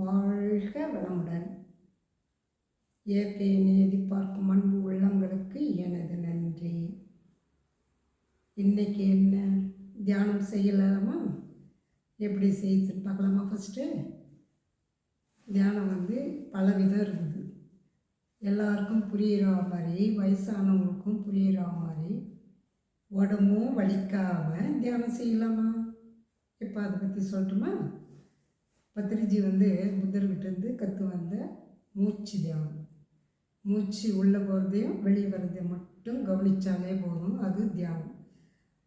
வாழ்க வளமுடன். இயற்கையை நீதி பார்க்கும் அன்பு உள்ளங்களுக்கு எனது நன்றி. இன்னைக்கு என்ன? தியானம் செய்யலாமா? எப்படி செய்து பார்க்கலாமா ஃபஸ்ட்டு தியானம் வந்து பல விதம் இருக்குது. எல்லாருக்கும் புரிகிற மாதிரி வயசானவங்களுக்கும் புரிகிற மாதிரி உடம்பும் வலிக்காமல் தியானம் செய்யலாமா? இப்போ அதை பற்றி சொல்லட்டுமா? பத்திரிஜி வந்து புத்தர்கிட்டேருந்து கற்று வந்த மூச்சு தியானம். மூச்சு உள்ளே போகிறதையும் வெளியே வர்றதையும் மட்டும் கவனித்தாலே போதும். அது தியானம்.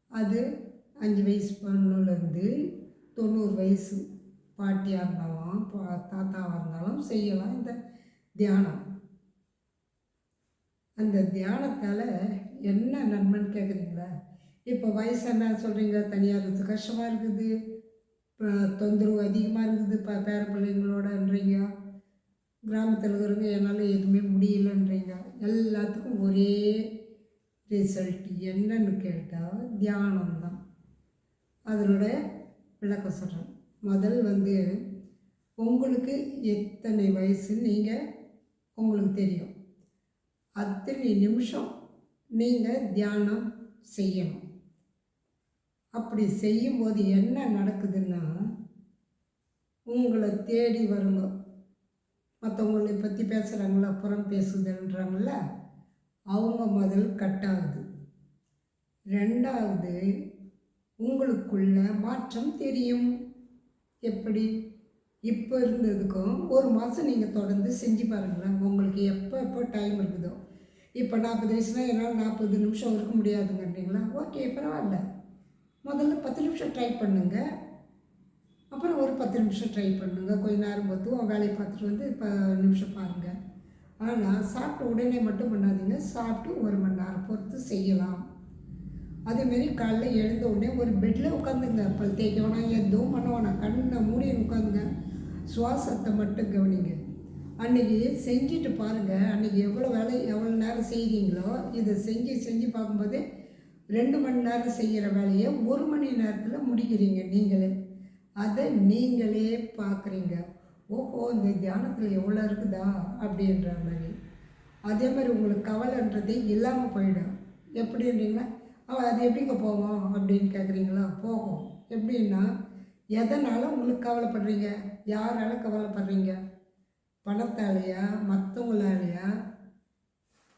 அது அஞ்சு வயசு பொண்ணுலேருந்து தொண்ணூறு வயசு பாட்டியாக இருந்தாலும் பா- தாத்தாவாக இருந்தாலும் செய்யலாம் இந்த தியானம். அந்த தியானத்தால் என்ன நன்மைன்னு கேட்குறீங்களா இப்போ வயசான சொல்கிறீங்க தனியாக இருக்குது கஷ்டமாக இருக்குது. தொந்தரவு அதிகமாக இருக்குது இப்போ பேர பிள்ளைங்களோடன்றீங்க கிராமத்தில் இருக்கிறவங்க என்னால் எதுவுமே முடியலன்றீங்க எல்லாத்துக்கும் ஒரே ரிசல்ட் என்னன்னு கேட்டால் தியானம் தான் அதனோட விளக்கம் சொல்கிறேன் முதல் வந்து உங்களுக்கு எத்தனை வயசுன்னு நீங்கள் உங்களுக்கு தெரியும். அத்தனை நிமிஷம் நீங்கள் தியானம் செய்யணும். அப்படி செய்யும்போது என்ன நடக்குதுன்னா உங்களை தேடி வருங்க. மற்றவங்களை பற்றி பேசுகிறாங்களா புறம் பேசுதுன்றாங்கள அவங்க முதல் கட் ஆகுது ரெண்டாவது உங்களுக்குள்ள மாற்றம் தெரியும். எப்படி? இப்போ இருந்ததுக்கும் ஒரு மாதம் நீங்கள் தொடர்ந்து செஞ்சு பாருங்களேன். உங்களுக்கு எப்போ எப்போ டைம் இருக்குதோ. இப்போ நாற்பது வயசுனால் என்னால் நாற்பது நிமிஷம் இருக்க முடியாதுங்கிறீங்களா ஓகே பரவாயில்ல. முதல்ல பத்து நிமிஷம் ட்ரை பண்ணுங்கள் அப்புறம் ஒரு பத்து நிமிஷம் ட்ரை பண்ணுங்க. கொஞ்ச நேரம் பார்த்து வேலையை பார்த்துட்டு வந்து இப்போ நிமிஷம் பாருங்கள் ஆனால் சாப்பிட்ட உடனே மட்டும் பண்ணாதீங்க. சாப்பிட்டு ஒரு மணி நேரம் பொறுத்து செய்யலாம். அதேமாரி காலைல எழுந்த உடனே ஒரு பெட்டில் உட்காந்துங்க. பல் தேய்க்க வேணாம் எதுவும் பண்ண வேணாம். கண்ணை மூடி உட்காந்துங்க. சுவாசத்தை மட்டும் கவனிங்க. அன்றைக்கி செஞ்சுட்டு பாருங்கள் அன்றைக்கி எவ்வளோ வேலை எவ்வளோ நேரம் செய்கிறீங்களோ இதை செஞ்சு செஞ்சு பார்க்கும்போது ரெண்டு மணி நேரம் செய்கிற வேலையை ஒரு மணி நேரத்தில் முடிக்கிறீங்க நீங்களே. அதை நீங்களே பார்க்குறீங்க. ஓஹோ இந்த தியானத்தில் எவ்வளோ இருக்குதா? அப்படின்ற மாதிரி. அதே மாதிரி உங்களுக்கு கவலைன்றதே இல்லாமல் போயிடும். எப்படின்றீங்களா அவள் அது எப்படிங்க போவோம் அப்படின்னு கேட்குறீங்களா போகும். எப்படின்னா எதனால் உங்களுக்கு கவலைப்படுறீங்க? யாரால கவலைப்படுறீங்க? பணத்தாலேயா? மற்றவங்களாலேயா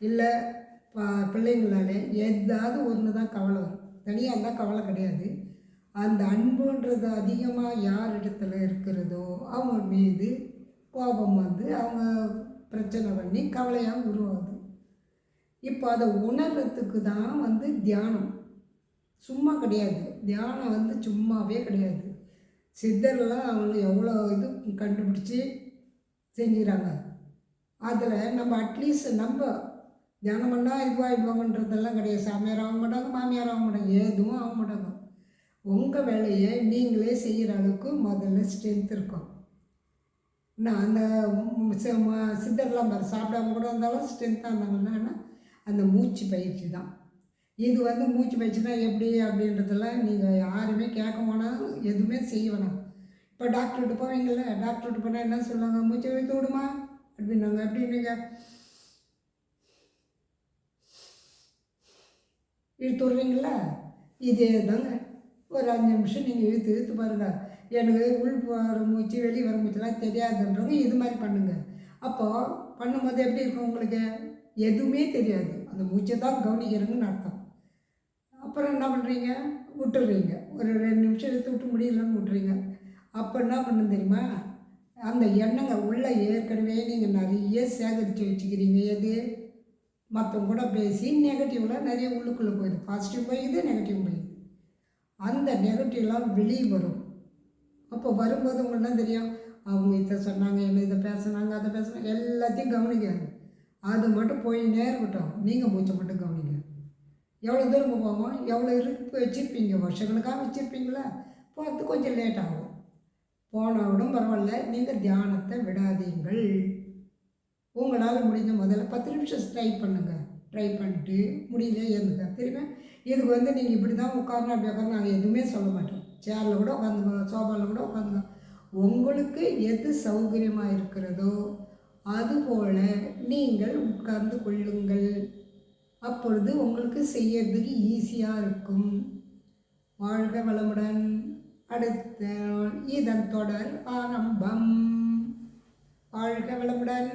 இல்லை பிள்ளைங்களாலே ஏதாவது ஒன்று தான் கவலை வரும். தனியாக இருந்தால் கவலை கிடையாது. அந்த அன்புன்றது அதிகமாக யார் இடத்துல இருக்கிறதோ அவங்க மீது கோபம் வந்து அவங்க பிரச்சனை பண்ணி கவலையாக உருவாகுது. இப்போ அதை உணர்றதுக்கு தான் வந்து தியானம். சும்மா கிடையாது. தியானம் வந்து சும்மாவே கிடையாது. சித்தர்லாம் அவங்க எவ்வளோ இது கண்டுபிடிச்சி செஞ்சுறாங்க அதில் நம்ம அட்லீஸ்ட் நம்ம தியானம் பண்ணால் இதுவாகிடுவாங்கன்றதெல்லாம் கிடையாது. சாமியார் ஆக மாட்டாங்க மாமியார் ஆக மாட்டாங்க. எதுவும் ஆக மாட்டாங்க. உங்கள் வேலையை நீங்களே செய்கிற அளவுக்கு முதல்ல ஸ்ட்ரென்த் இருக்கும். நான் அந்த சித்தர்லாம் சாப்பிடாம கூட இருந்தாலும் ஸ்ட்ரென்த்தாக இருந்தாங்கன்னா அந்த மூச்சு பயிற்சி தான். இது வந்து மூச்சு பயிற்சினா எப்படி அப்படின்றதெல்லாம் நீங்கள் யாருமே கேட்க வேணாம் எதுவுமே செய்ய வேணாம். இப்போ டாக்டர்கிட்ட போவீங்கள்ல டாக்டர்கிட்ட போனால் என்ன சொல்லுவாங்க? மூச்சு வைத்து விடுமா? அப்படின்னாங்க. எப்படின்னீங்க இழுத்து விட்றீங்களா இதே தாங்க ஒரு அஞ்சு நிமிஷம் நீங்கள் இழுத்து இழுத்து பாருங்கள் எனக்கு உள் வர மூச்சு வெளியே வர மூச்சுலாம் தெரியாதுன்றவங்க இது மாதிரி பண்ணுங்கள் அப்போது பண்ணும்போது எப்படி இருக்கும் உங்களுக்கு? எதுவுமே தெரியாது. அந்த மூச்சை தான் கவனிக்கிறேங்கன்னு அர்த்தம். அப்புறம் என்ன பண்ணுறீங்க விட்டுடுறீங்க ஒரு ரெண்டு நிமிஷம் இழுத்து விட்டு முடியலன்னு விட்டுறீங்க. அப்போ என்ன பண்ணணும் தெரியுமா? அந்த எண்ணங்க உள்ளே ஏற்கனவே நீங்கள் நிறைய சேகரித்து வச்சுக்கிறீங்க. எது? மற்றவங்க கூட பேசி நெகட்டிவ்லாம் நிறைய உள்ளுக்குள்ளே போயிடுது பாசிட்டிவ் போயிடுது நெகட்டிவ் போயிடுது அந்த நெகட்டிவ்லாம் வெளியே வரும். அப்போ வரும்போது உங்களுக்கு என்ன தெரியும்? அவங்க இதை சொன்னாங்க என்ன இதை பேசுனாங்க அதை பேசுனாங்க எல்லாத்தையும் கவனிக்காங்க அது மட்டும் போயின்னே இருக்கட்டும் நீங்கள் மூச்சை மட்டும் கவனிங்க. எவ்வளோ தூரம் போவோம்? எவ்வளோ இருக்கு வச்சுருப்பீங்க? வருஷங்களுக்காக வச்சுருப்பீங்களா? போகிறது கொஞ்சம் லேட் ஆகும். போனால் கூட பரவாயில்ல நீங்கள் தியானத்தை விடாதீங்கள். உங்களால் முடிஞ்ச முதல்ல பத்து நிமிஷம் ட்ரை பண்ணுங்கள் ட்ரை பண்ணிட்டு முடியல ஏந்துங்க. திரும்ப இதுக்கு வந்து நீங்கள் இப்படி தான் உட்காரணும் அப்படி உட்காரணும் நாங்கள் எதுவுமே சொல்ல மாட்டோம். சேரில் கூட உட்காந்துக்கோங்க சோஃபாவில் கூட உட்காந்துக்கோங்க உங்களுக்கு எது சௌகரியமாக இருக்கிறதோ அதுபோல் நீங்கள் உட்கார்ந்து கொள்ளுங்கள். அப்பொழுது உங்களுக்கு செய்யறதுக்கு ஈஸியாக இருக்கும். வாழ்க வளமுடன். அடுத்த இதன் தொடர் ஆரம்பம். வாழ்க வளமுடன்.